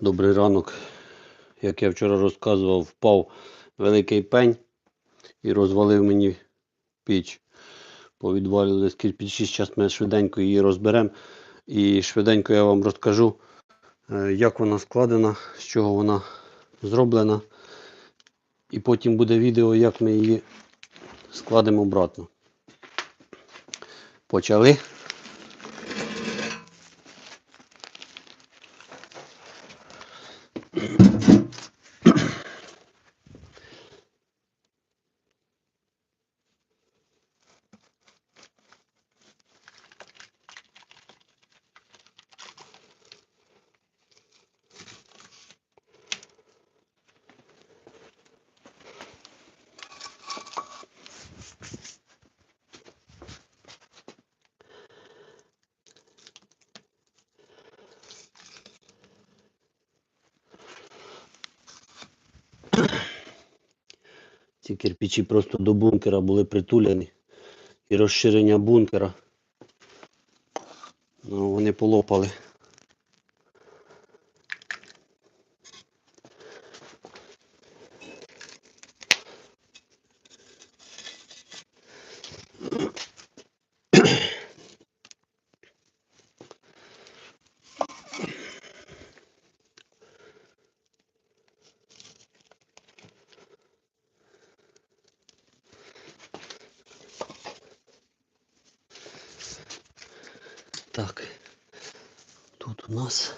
Добрий ранок. Як я вчора розказував, впав великий пень і розвалив мені піч. Повідвалювались кирпичі. Зараз ми швиденько її розберемо. І швиденько я вам розкажу, е, як вона складена, з чого вона зроблена. І потім буде відео, як ми її складемо обратно. Почали. Ці кирпичі просто до бункера були притулені. І розширення бункера. Ну, вони полопали. Так. Тут у нас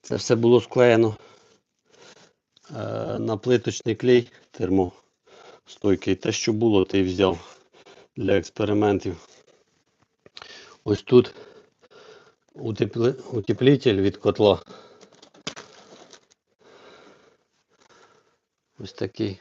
це все було склеєно е, на плиточний клей термостойкий. Те, що було, ти взяв для експериментів. Ось тут утепли... утеплитель від котла. Ось такий.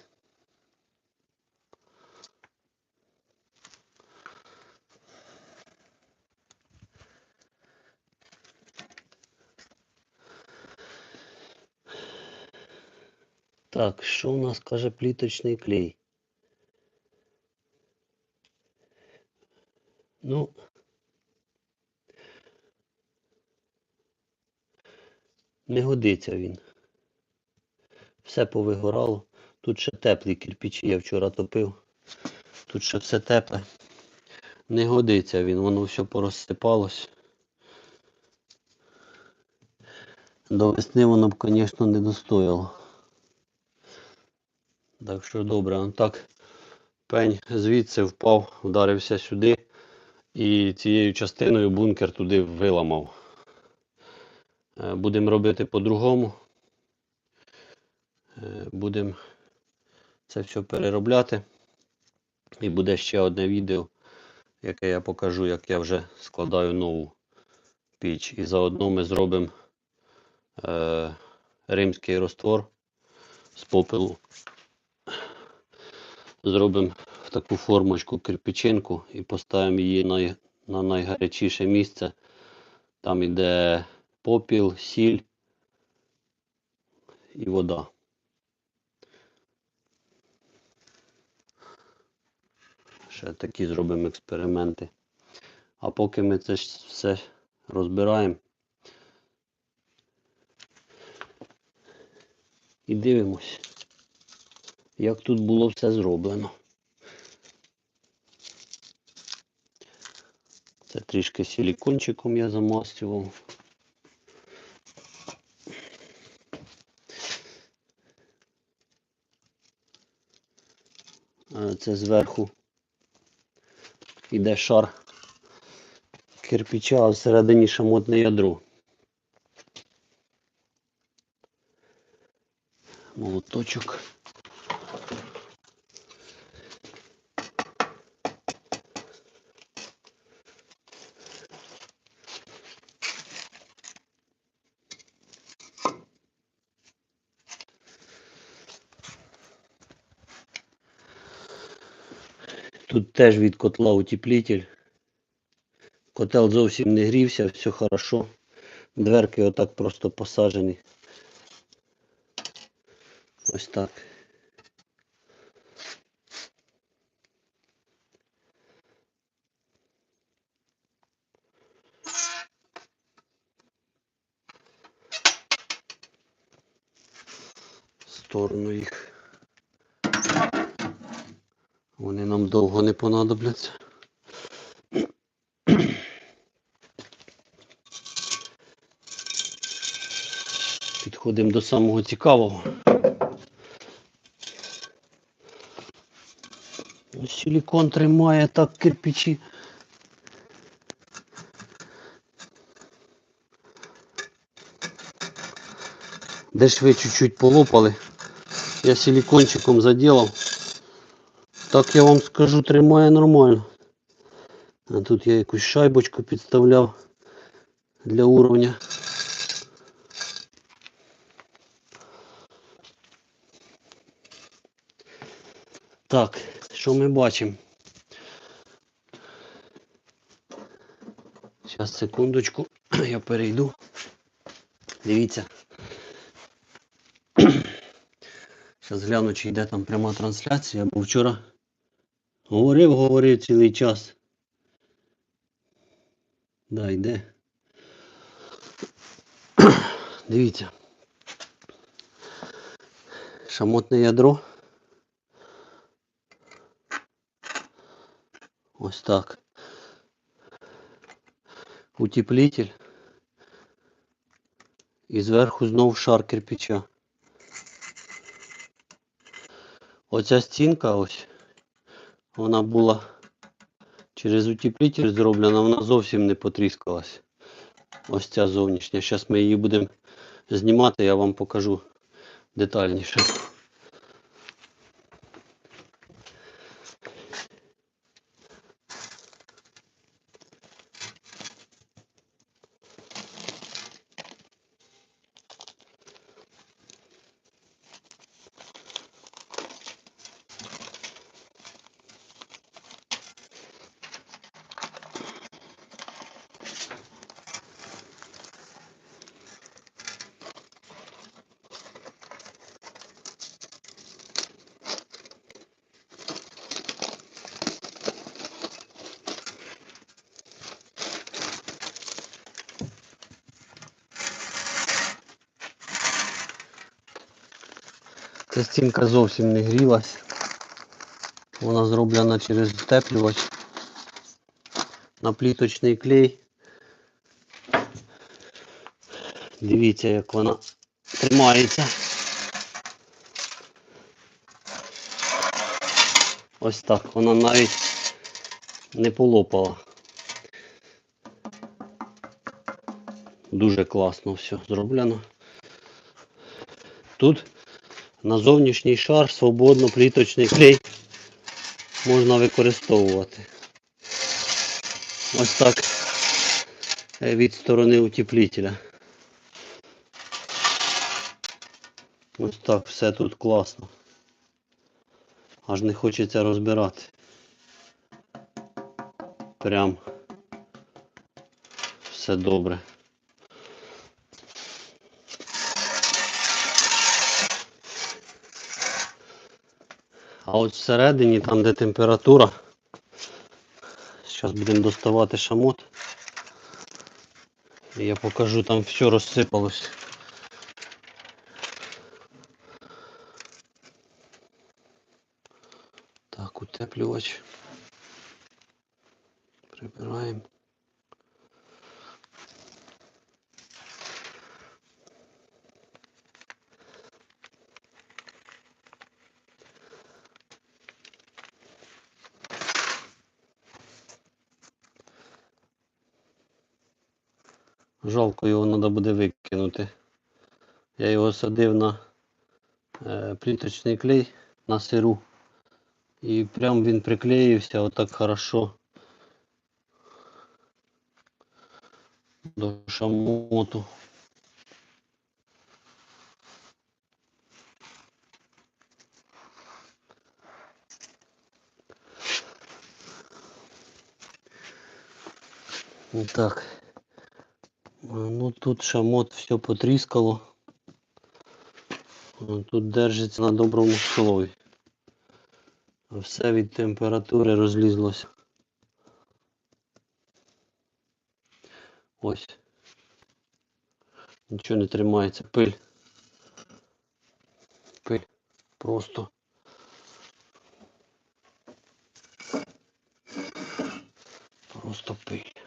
Так, що у нас каже пліточний клей? Ну, не годиться він. Все повигорало. Тут ще теплі кирпичі, я вчора топив. Тут ще все тепле. Не годиться він, воно все порозсипалось. До весни воно б, звісно, не достояло. Так що добре, он так пень звідси впав, вдарився сюди і цією частиною бункер туди виламав. Е, Будемо робити по-другому. Е, Будемо це все переробляти. І буде ще одне відео, яке я покажу, як я вже складаю нову піч. І заодно ми зробимо е, римський розтвор з попелу зробимо в таку формочку кирпичинку і поставимо її на, на найгарячіше місце. Там іде попіл, сіль і вода. Ще такі зробимо експерименти. А поки ми це все розбираємо і дивимось як тут було все зроблено. Це трішки силікончиком я замастював. Це зверху йде шар кирпича, а всередині шамотне ядро. Молоточок. Теж від котла утеплітель. Котел зовсім не грівся, все хорошо. Дверки отак просто посажені. Ось так. Сторону їх. Вони нам довго не понадобляться. Підходимо до самого цікавого. Силікон тримає так кирпичі. Де ж ви чуть-чуть полопали. Я силикончиком заділав. Так я вам скажу, тримає нормально. А тут я якусь шайбочку підставляв для уровня. Так, що ми бачимо? Зараз секундочку, я перейду. Дивіться. Зараз гляну, чи йде там пряма трансляція, бо вчора говорив, говорив цілий час. Да, йде. Дивіться. Шамотне ядро. Ось так. Утеплитель. І зверху знов шар кирпича. Оця стінка ось, вона була через утеплитель зроблена, вона зовсім не потріскалась. Ось ця зовнішня. Зараз ми її будемо знімати, я вам покажу детальніше. Ця стінка зовсім не грілась. Вона зроблена через утеплювач на пліточний клей. Дивіться, як вона тримається. Ось так, вона навіть не полопала. Дуже класно все зроблено. Тут на зовнішній шар свободно пліточний клей можна використовувати. Ось так е, від сторони утеплителя. Ось так все тут класно. Аж не хочеться розбирати. Прям все добре. А от всередині, там де температура, зараз будемо доставати шамот. Я покажу, там все розсипалось. Так, утеплювач. Прибираємо. Жалко його треба буде викинути. Я його садив на е, пліточний клей на сиру. І прям він приклеївся отак хорошо до шамоту. Так. Ну тут шамот все потріскало. Тут держиться на доброму слові. Все від температури розлізлося. Ось. Нічого не тримається. Пиль. Пиль. просто. Просто пиль.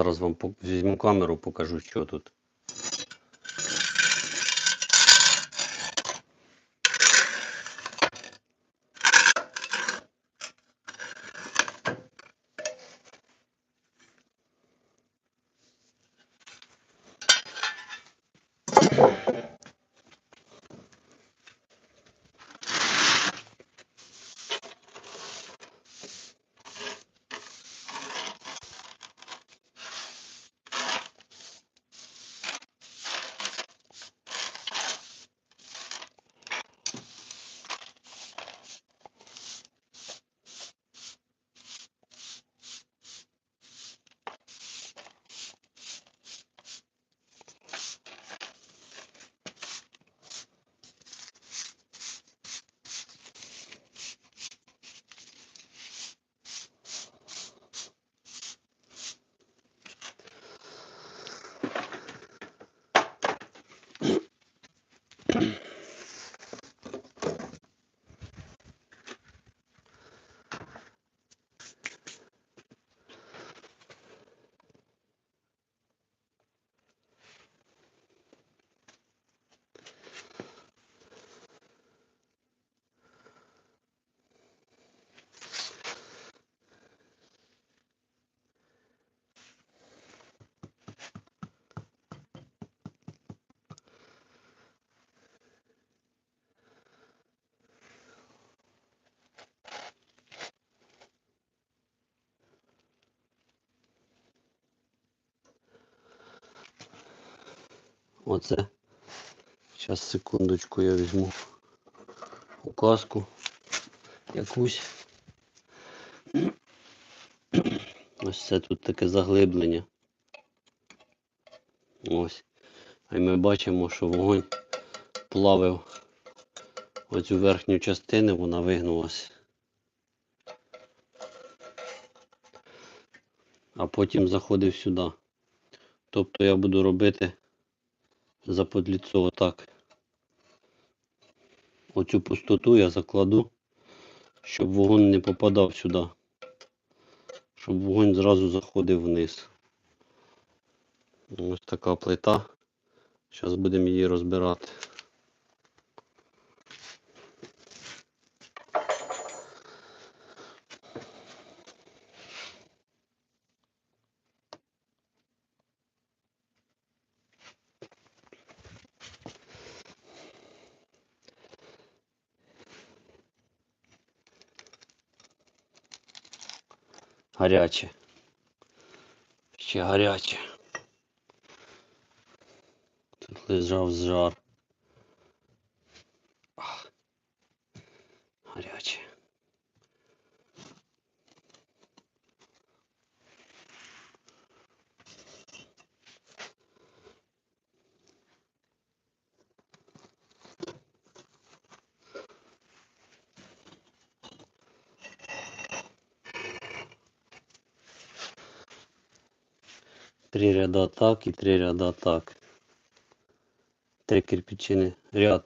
Зараз вам візьму камеру, покажу, що тут. Оце. Зараз секундочку я візьму указку якусь. Ось це тут таке заглиблення. Ось. А й ми бачимо, що вогонь плавив оцю верхню частину, вона вигнулася. А потім заходив сюди. Тобто я буду робити заподліцо отак. Оцю пустоту я закладу, щоб вогонь не попадав сюди. Щоб вогонь зразу заходив вниз. Ось така плита. Зараз будемо її розбирати. Гаряче. Ще гаряче. Тут лежав жар. Ах. Гаряче. Три ряда так и три ряда так. Три кирпичини. Ряд.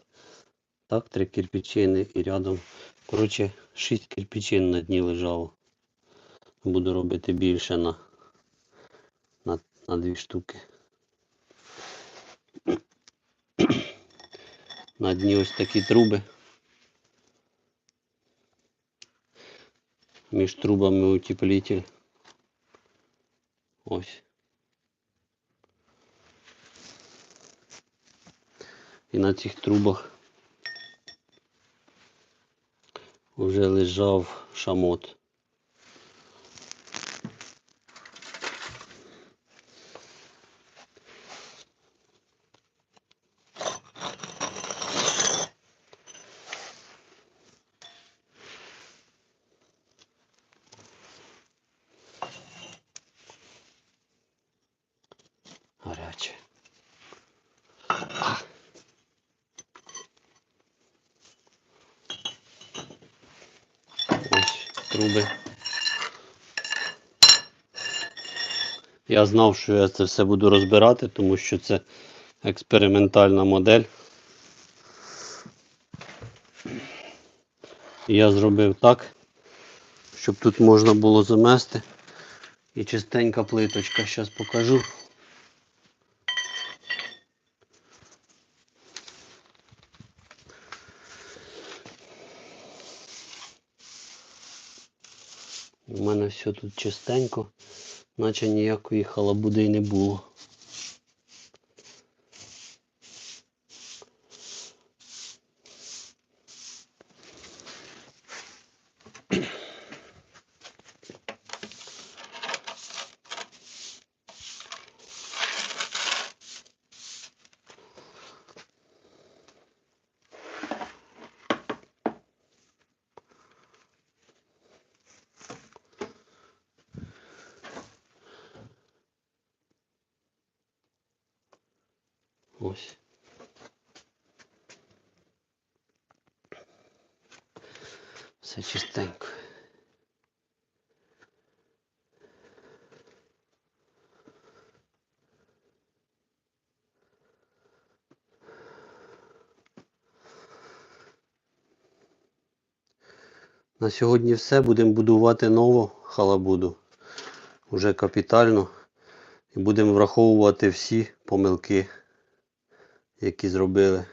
Так, три кирпичини і рядом. Коротше, шість кирпичин на дні лежало. Буду робити більше на, на, на дві штуки. На дні ось такі труби. Між трубами утеплитель. Ось. І на цих трубах вже лежав шамот. Гаряче. Ось труби. Я знав, що я це все буду розбирати, тому що це експериментальна модель. Я зробив так, щоб тут можна було замести І чистенька плиточка. Зараз покажу. У мене все тут чистенько, наче ніякої халабуди й не було. Ось. Все чистенько. На сьогодні все. Будемо будувати нову халабуду. Уже капітально. І будемо враховувати всі помилки, які зробили.